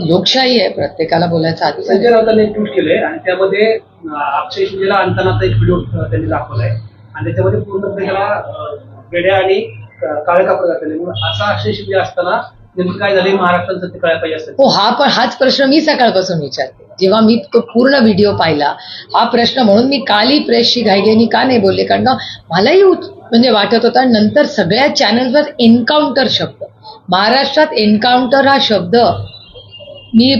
लोकशाही आहे प्रत्येकाला बोलायचा अधिकार संजय. राऊतांनी एक ट्विट केलंय आणि त्यामध्ये अक्षय शिंदेला आणतानाचा एक व्हिडिओ त्यांनी दाखवलाय. आणि त्याच्यामध्ये पूर्णपणे त्याला वेड्या आणि काळे कापड घातलेले. म्हणून असा अक्षय शिंदे असताना नेमकं काय झालंय महाराष्ट्रात ते कळायला पाहिजे असतं हो हा पण हाच प्रश्न मी सकाळपासून विचारते. जेव्हा मी तो पूर्ण व्हिडिओ पाहिला हा प्रश्न म्हणून मी कालही प्रेसशी घाईघाईनी का नाही बोलले? कारण का मलाही म्हणजे वाटत होता नंतर सगळ्या चॅनल्सवर एन्काउंटर शब्द. महाराष्ट्रात एन्काउंटर हा शब्द मी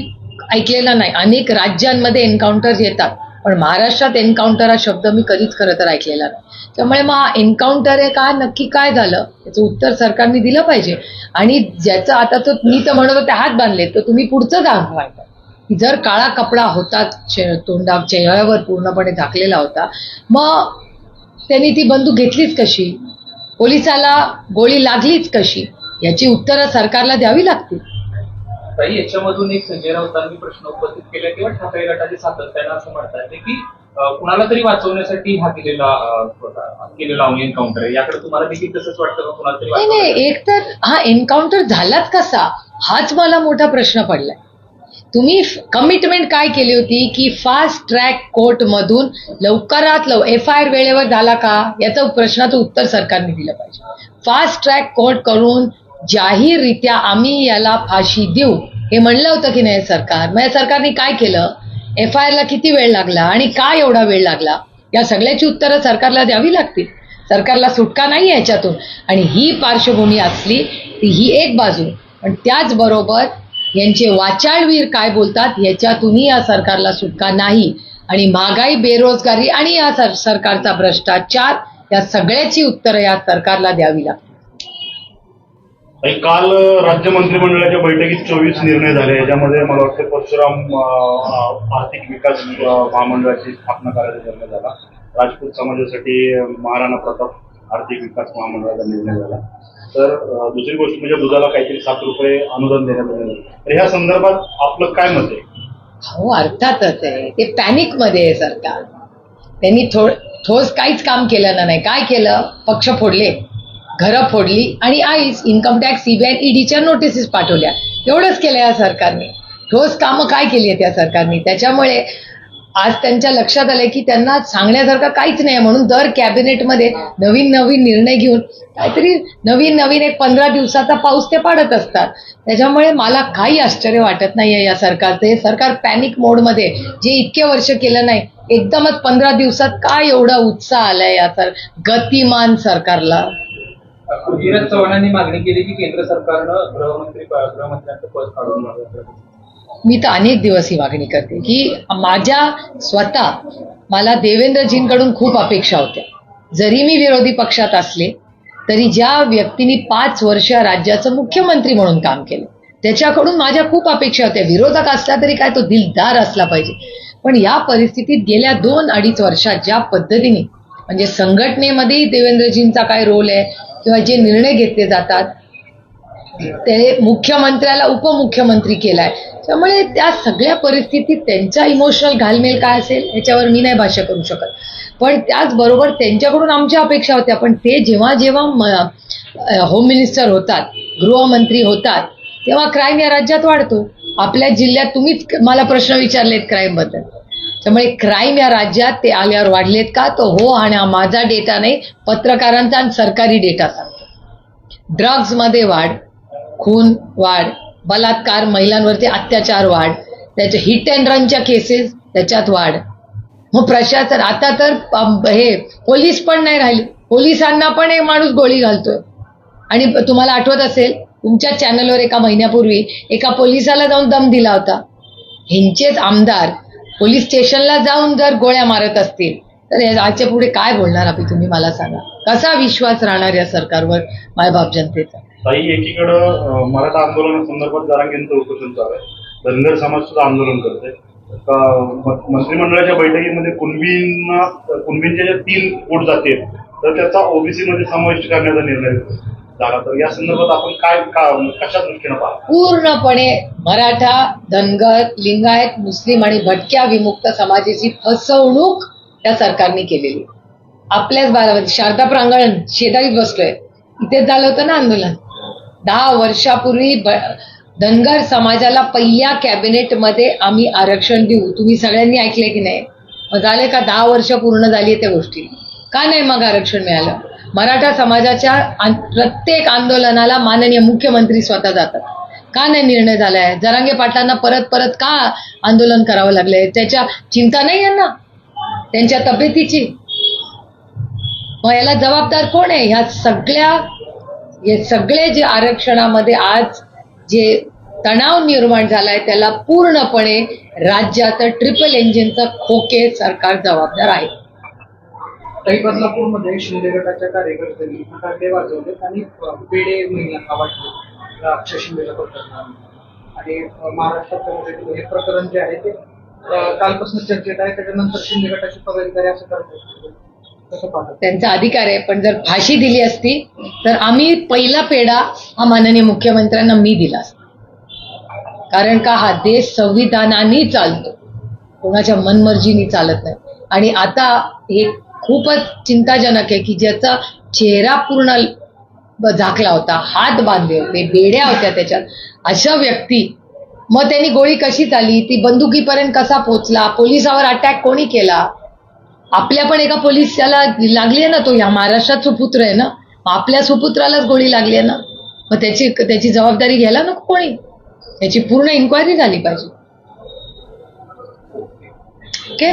ऐकलेला नाही. अनेक राज्यांमध्ये एन्काउंटर येतात. पण महाराष्ट्रात एन्काउंटर हा शब्द मी कधीच खरं तर ऐकलेला नाही. त्यामुळे मग हा एन्काउंटर आहे का नक्की काय झालं? याचं उत्तर सरकारने दिलं पाहिजे. आणि ज्याचं आता तो मी तर म्हणत होते हात बांधले तर तुम्ही पुढचं दाखवायचं की जर काळा कपडा होता तोंडा चेहऱ्यावर पूर्णपणे झाकलेला होता मग त्यांनी ती बंदूक घेतलीच कशी? पोलिसाला गोळी लागलीच कशी? याची उत्तरं सरकारला द्यावी लागतील. ताई याच्यामधून एक संजय राऊतांनी प्रश्न उपस्थित केला किंवा ठाकरे गटाचे सातत्यानं असं म्हणतात की कुणाला तरी वाचवण्यासाठी हा केलेला एन्काउंटर याकडे तुम्हाला देखील तसंच वाटतं का? कुणाला तरी? नाही एक तर हा एन्काउंटर झालाच कसा? हाच मला मोठा प्रश्न पडलाय. तुम्ही कमिटमेंट काय केली होती की फास्ट ट्रॅक कोर्ट मधून लवकरात लव एफ आय आर वेळेवर झाला का? याचं प्रश्नाचं उत्तर सरकारने दिलं पाहिजे. फास्ट ट्रॅक कोर्ट करून जाहीररित्या आम्ही याला फाशी देऊ. हे म्हणलं होतं की नाही सरकार? मग या सरकारने काय केलं? एफ आय आरला किती वेळ लागला आणि का एवढा वेळ लागला? या सगळ्याची उत्तरं सरकारला द्यावी लागतील. सरकारला सुटका नाही याच्यातून. आणि ही पार्श्वभूमी असली ती ही एक बाजू. पण त्याचबरोबर यांचे वाचाळवीर काय बोलतात याच्यातूनही या सरकारला सुटका नाही. आणि महागाई बेरोजगारी आणि या सर सरकारचा भ्रष्टाचार या सगळ्याची उत्तरं या सरकारला द्यावी लागतील. काल राज्य मंत्रिमंडळाच्या बैठकीत चोवीस निर्णय झाले. याच्यामध्ये मला वाटतं परशुराम आर्थिक विकास महामंडळाची स्थापना करायचा निर्णय झाला. राजपूत समाजासाठी महाराणा प्रताप आर्थिक विकास महामंडळाचा निर्णय झाला. तर दुसरी गोष्ट म्हणजे दुधाला काहीतरी सात रुपये अनुदान देण्यात आलं. तर ह्या संदर्भात आपलं काय मत आहे? हो अर्थातच आहे. ते पॅनिकमध्ये आहे सरकार. त्यांनी थो ठोस काहीच काम केलं ना नाही. काय केलं? पक्ष फोडले. घरं फोडली आणि आईच इन्कम टॅक्स सीबीआय ईडीच्या नोटिसेस पाठवल्या. एवढंच केलं या सरकारने. ठोस कामं काय केली आहेत या सरकारने? त्याच्यामुळे आज त्यांच्या लक्षात आलंय की त्यांना सांगण्यासारखं काहीच नाही म्हणून दर कॅबिनेटमध्ये नवीन नवीन निर्णय घेऊन काहीतरी नवीन नवीन एक पंधरा दिवसाचा पाऊस ते पाडत असतात. त्याच्यामुळे मला काही आश्चर्य वाटत नाहीये या सरकारचं. हे सरकार पॅनिक मोडमध्ये जे इतके वर्ष केलं नाही एकदमच पंधरा दिवसात काय एवढा उत्साह आलाय या सर गतिमान सरकारला? पृथ्वीराज चव्हाणांनी मागणी केली की केंद्र सरकारनं गृहमंत्री गृहमंत्र्यांचं पद काढून मी तर अनेक दिवस ही मागणी करते की माझ्या स्वतः मला देवेंद्रजींकडून खूप अपेक्षा होत्या. जरी मी विरोधी पक्षात असले तरी ज्या व्यक्तींनी पाच वर्ष राज्याचं मुख्यमंत्री म्हणून काम केलं त्याच्याकडून माझ्या खूप अपेक्षा होत्या. विरोधक असला तरी काय तो दिलदार असला पाहिजे. पण या परिस्थितीत गेल्या दोन अडीच वर्षात ज्या पद्धतीने म्हणजे संघटनेमध्येही देवेंद्रजींचा काय रोल आहे किंवा जे निर्णय घेतले जातात ते मुख्यमंत्र्याला उपमुख्यमंत्री केलाय. त्यामुळे त्या सगळ्या परिस्थितीत त्यांचा इमोशनल घालमेल काय असेल याच्यावर मी नाही भाष्य करू शकत. पण त्याचबरोबर त्यांच्याकडून आमच्या अपेक्षा होत्या पण ते जेव्हा जेव्हा होम मिनिस्टर होतात गृहमंत्री होतात तेव्हा क्राईम या राज्यात वाढतो. आपल्या जिल्ह्यात तुम्हीच मला प्रश्न विचारलेत क्राईमबद्दल. त्यामुळे क्राईम या राज्यात ते आल्यावर वाढलेत का? तो हो आणि हा माझा डेटा नाही पत्रकारांचा आणि सरकारी डेटा सांगतो ड्रग्जमध्ये वाढ खून वाढ बलात्कार महिलांवरती अत्याचार वाढ त्याच्या हिट अँड रनच्या केसेस त्याच्यात वाढ. मग प्रशासन आता तर हे पोलीस पण नाही राहिले. पोलिसांना पण एक माणूस गोळी घालतोय. आणि तुम्हाला आठवत असेल तुमच्या चॅनलवर एका महिन्यापूर्वी एका पोलिसाला जाऊन दम दिला होता. ह्यांचेच आमदार पोलीस स्टेशनला जाऊन जर गोळ्या मारत असतील तर याच्यापुढे काय बोलणार आपण तुम्ही मला सांगा. कसा विश्वास राहणार या सरकारवर मायबाप जनतेचा? ताई एकीकडं मराठा आंदोलना संदर्भात जरांगेंचं उपोषण चालू आहे. धनगर समाज सुद्धा आंदोलन करतोय. मंत्रिमंडळाच्या बैठकीमध्ये कुणबींना कुणबींच्या ज्या तीन पोट जातील तर त्याचा ओबीसी मध्ये समाविष्ट करण्याचा निर्णय झाला. तर या संदर्भात आपण काय का- कशा दृष्टीनं पाहतो पूर्णपणे मराठा धनगर लिंगायत मुस्लिम आणि भटक्या विमुक्त समाजाची फसवणूक त्या सरकारने केलेली. आपल्याच बारामध्ये शारदा प्रांगण शेजारीच बसलोय. इथेच झालं होतं ना आंदोलन. दहा वर्षापूर्वी ब- धनगर समाजाला पहिल्या कॅबिनेटमध्ये आम्ही आरक्षण देऊ. तुम्ही सगळ्यांनी ऐकले की नाही? मग झाले का दहा वर्ष पूर्ण झाली त्या गोष्टी? का नाही मग आरक्षण मिळालं? मराठा समाजाच्या प्रत्येक आंदोलनाला माननीय मुख्यमंत्री स्वतः जातात. का नाही निर्णय झालाय? जरांगे पाटलांना परत परत का आंदोलन करावं लागलंय? त्याच्या चिंता नाही यांना? त्यांच्या तब्येतीची? मग याला जबाबदार कोण आहे? ह्या सगळ्या हे सगळे जे आरक्षणामध्ये आज जे तणाव निर्माण झालाय त्याला पूर्णपणे राज्याचं ट्रिपल इंजिनचं खोके सरकार जबाबदार आहे. काही बदलापूरमध्ये शिंदे गटाच्या कार्यकर्त्यांनी फटाके वाजवले आणि पेढे महिलांना वाटले. अक्षय शिंदेच्या प्रकरणात आणि महाराष्ट्रात हे प्रकरण जे आहे ते कालपासून चर्चेत आहे. त्याच्यानंतर शिंदे गटाचे पदाधिकारी असं करतात. त्यांचा अधिकार आहे. पण जर फाशी दिली असती तर आम्ही पहिला पेढा हा माननीय मुख्यमंत्र्यांना मी दिला असता. कारण का? हा देश संविधानाने चालतो. कोणाच्या मनमर्जीनी चालत नाही. आणि आता हे खूपच चिंताजनक आहे की ज्याचा चेहरा पूर्ण झाकला होता हात बांधले होते बेड्या होत्या त्याच्यात. अशा व्यक्ती मग त्यांनी गोळी कशी चाली ती बंदुकीपर्यंत कसा पोचला पोलिसावर अटॅक कोणी केला? आपल्या पण एका पोलिसाला लागली आहे ना तो या महाराष्ट्रात सुपुत्र आहे ना? आपल्या सुपुत्रालाच गोळी लागली आहे ना? मग त्याची त्याची जबाबदारी घ्यायला नको कोणी? त्याची पूर्ण इन्क्वायरी झाली पाहिजे. ओके?